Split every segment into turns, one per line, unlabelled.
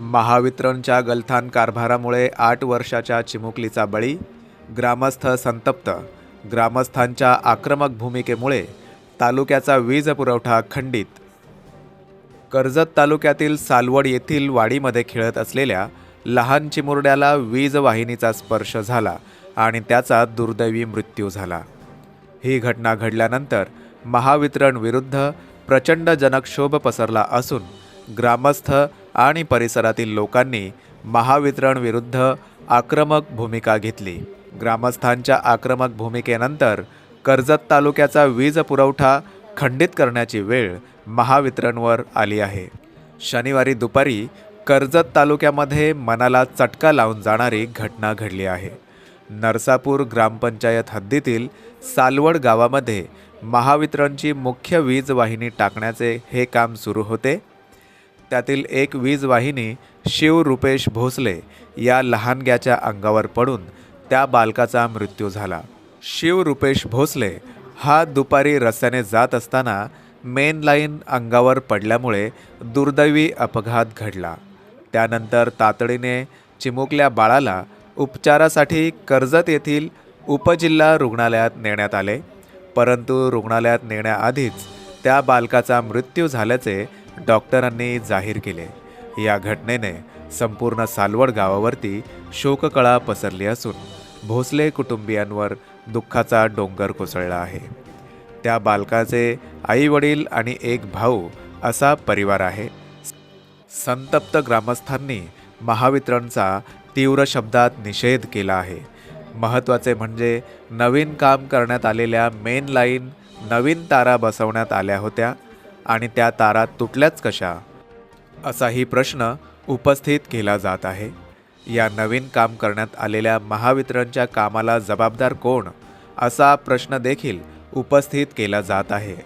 महावितरणच्या गलथान कारभारामुळे आठ वर्षाच्या चिमुकलीचा बळी ग्रामस्थ संतप्त. ग्रामस्थांच्या आक्रमक भूमिकेमुळे तालुक्याचा वीज पुरवठा खंडित. कर्जत तालुक्यातील सालवड येथील वाडीमध्ये खेळत असलेल्या लहान चिमुरड्याला वीज वाहिनीचा स्पर्श झाला आणि त्याचा दुर्दैवी मृत्यू झाला. ही घटना घडल्यानंतर महावितरण विरुद्ध प्रचंड जनक्षोभ पसरला असून ग्रामस्थ आणि परिसरातील लोकांनी महावितरण विरुद्ध आक्रमक भूमिका घेतली. ग्रामस्थांच्या आक्रमक भूमिकेनंतर कर्जत तालुक्याचा वीज पुरवठा खंडित करण्याची वेळ महावितरणवर आली आहे. शनिवारी दुपारी कर्जत तालुक्यामध्ये मनाला चटका लावून जाणारी घटना घडली आहे. नरसापूर ग्रामपंचायत हद्दीतील सालवड गावामध्ये महावितरणची मुख्य वीज वाहिनी टाकण्याचे हे काम सुरू होते. त्यातील एक वीज वाहिनी शिव रुपेश भोसले या लहानग्याच्या अंगावर पडून त्या बालकाचा मृत्यू झाला. शिव रुपेश भोसले हा दुपारी रस्त्याने जात असताना मेन लाईन अंगावर पडल्यामुळे दुर्दैवी अपघात घडला. त्यानंतर तातडीने चिमुकल्या बाळाला उपचारासाठी कर्जत येथील उपजिल्हा रुग्णालयात नेण्यात आले. परंतु रुग्णालयात नेण्याआधीच त्या बालकाचा मृत्यू झाल्याचे डॉक्टरांनी जाहीर केले. या घटनेने संपूर्ण सालवड गावावरती शोककळा पसरली असून भोसले कुटुंबियांवर दुःखाचा डोंगर कोसळला आहे. त्या बालकाचे आई वडील आणि एक भाऊ असा परिवार आहे. संतप्त ग्रामस्थांनी महावितरणचा तीव्र शब्दात निषेध केला आहे. महत्त्वाचे म्हणजे नवीन काम करण्यात आलेल्या मेन लाईन नवीन तारा बसवण्यात आल्या होत्या. आणि त्या तारा तुटल्याच कशा? असाही प्रश्न उपस्थित केला जात आहे. या नवीन काम करण्यात आलेल्या महावितरणच्या कामाला जबाबदार कोण? असा प्रश्न देखील उपस्थित केला जात आहे.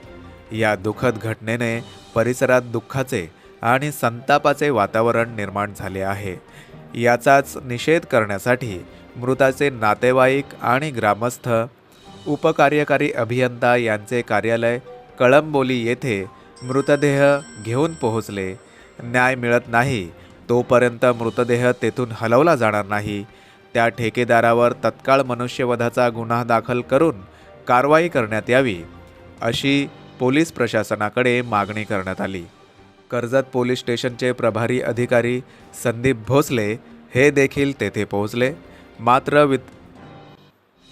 या दुःखद घटनेने परिसरात दुःखाचे आणि संतापाचे वातावरण निर्माण झाले आहे. याचाच निषेध करण्यासाठी मृताचे नातेवाईक आणि ग्रामस्थ उपकार्यकारी अभियंता यांचे कार्यालय कळंबोली येथे मृतदेह घेऊन पोहोचले. न्याय मिळत नाही. तोपर्यंत मृतदेह तेथून हलवला जाणार नाही. त्या ठेकेदारावर तत्काळ मनुष्यवधाचा गुन्हा दाखल करून कारवाई करण्यात यावी अशी पोलीस प्रशासनाकडे मागणी करण्यात आली. कर्जत पोलीस स्टेशनचे प्रभारी अधिकारी संदीप भोसले हे देखील तेथे पोहोचले. मात्र वित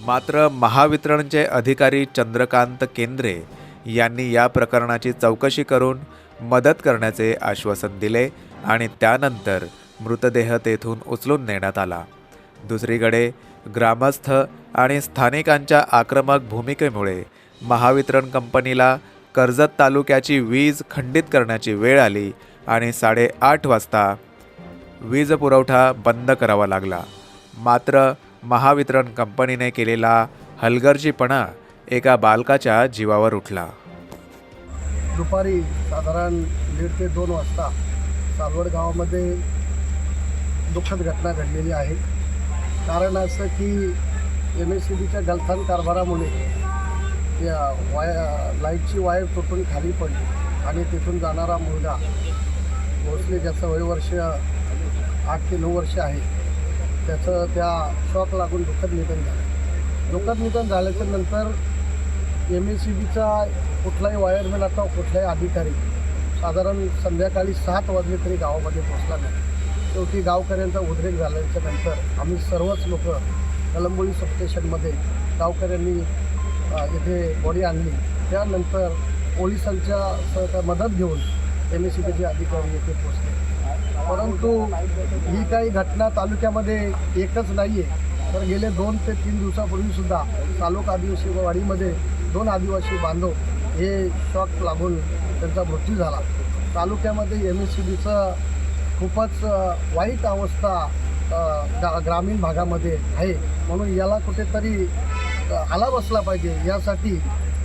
मात्र महावितरणचे अधिकारी चंद्रकांत केंद्रे यांनी या प्रकरणाची चौकशी करून मदत करण्याचे आश्वासन दिले आणि त्यानंतर मृतदेह तेथून उचलून नेण्यात आला. दुसरीकडे ग्रामस्थ आणि स्थानिकांच्या आक्रमक भूमिकेमुळे महावितरण कंपनीला कर्जत तालुक्याची वीज खंडित करण्याची वेळ आली आणि साडेआठ वाजता वीज पुरवठा बंद करावा लागला. मात्र महावितरण कंपनीने केलेला हलगर्जीपणा एका बालकाच्या जीवावर उठला.
दुपारी साधारण दीड ते दोन वाजता सालवड गावामध्ये दुःखद घटना घडलेली आहे. कारण असं की एम एस सी बीच्या गलथान कारभारामुळे या वाय लाईटची वायर तुटून खाली पडली आणि तिथून जाणारा मुलगा भोसले ज्याचं वयवर्ष आठ ते नऊ वर्ष आहे त्याचं त्या शॉक लागून दुःखद निधन झालं. दुःखद निधन झाल्याच्यानंतर एम एस सी बीचा कुठलाही वायरमॅन आता कुठलाही अधिकारी साधारण संध्याकाळी सात वाजले तरी गावामध्ये पोचला नाही. शेवटी गावकऱ्यांचा उद्रेक झाल्याच्यानंतर आम्ही सर्वच लोक कलंबोळी सबस्टेशनमध्ये गावकऱ्यांनी येथे बॉडी आणली. त्यानंतर पोलिसांच्या सहकार मदत घेऊन एम एस सी बीचे अधिकारी येथे पोचले परंतु ही काही घटना तालुक्यामध्ये एकच नाही आहे तर गेले दोन ते तीन दिवसापूर्वीसुद्धा तालुका आदिवासी वाडीमध्ये दोन आदिवासी बांधव हे शॉक लागून त्यांचा मृत्यू झाला. तालुक्यामध्ये एम एस सी बीचं खूपच वाईट अवस्था ग्रामीण भागामध्ये आहे. म्हणून याला कुठेतरी आला बसला पाहिजे. यासाठी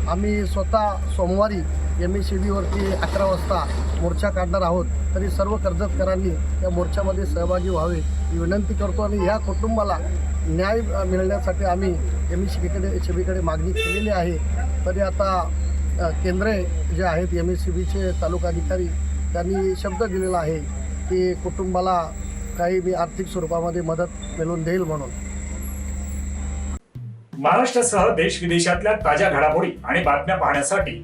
आम्ही स्वतः सोमवारी एम एस सी बीवरती अकरा वाजता मोर्चा काढणार आहोत. तरी सर्व कर्जतकरांनी या मोर्चामध्ये सहभागी व्हावे. ही विनंती करतो आणि ह्या कुटुंबाला न्याय मिळण्यासाठी आम्ही एम एस सी बीकडे सी बीकडे मागणी केलेली आहे. तरी आता केंद्रे जे आहेत एम एस सी बीचे तालुका अधिकारी त्यांनी शब्द दिलेला आहे की कुटुंबाला काही मी आर्थिक स्वरूपामध्ये मदत मिळवून देईल म्हणून.
महाराष्ट्रासह देश विदेशातल्या ताज्या घडामोडी आणि बातम्या पाहण्यासाठी